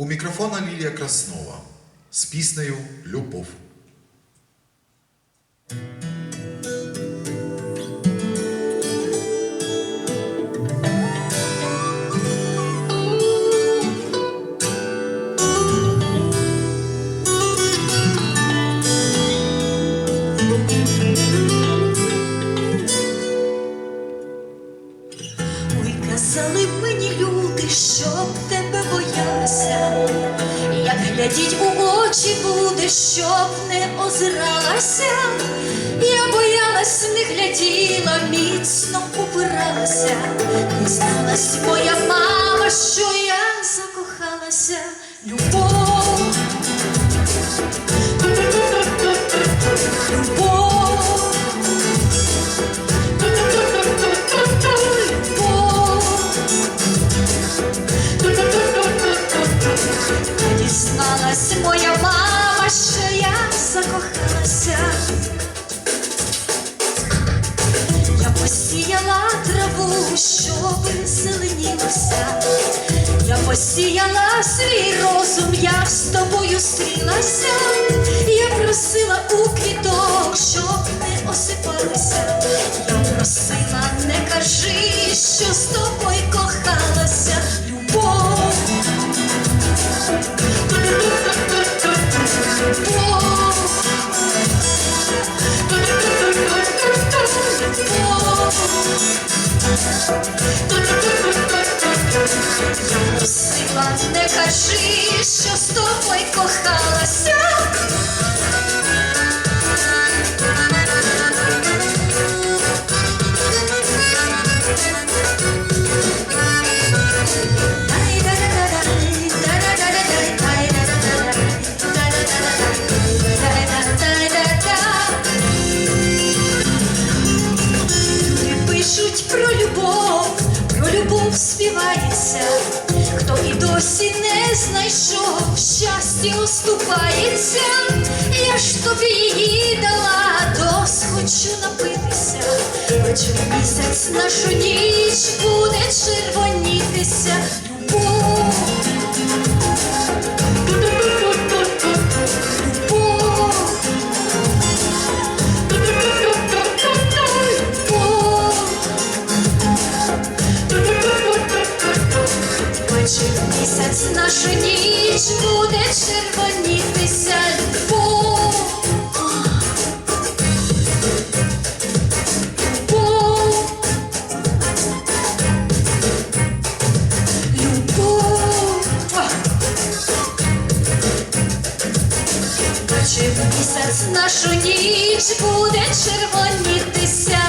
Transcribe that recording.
У мікрофона Лілія Краснова з піснею Любов. Ой, казали мені люди, щоб тебе боялася, як глядіть у очі буде, щоб не озиралася. Я боялась, не гляділа, міцно упиралася, дізналась моя Дізналась моя мама, що я закохалася. Я посіяла траву, щоб зеленілося. Я посіяла свій розум, я з тобою стрілася. Я просила у квіток, щоб не осипалися. Я просила, не кажи, що з тобою Просила, не кажи, що з тобою кохалася. Любов співається, хто і досі не знайшов, щастя уступається, я ж тобі її дала, дос хочу напитися, вечір місяць нашу ніч буде червонітися. Любов. Місяць нашу ніч буде червонітися любов. Місяць нашу ніч буде червонітися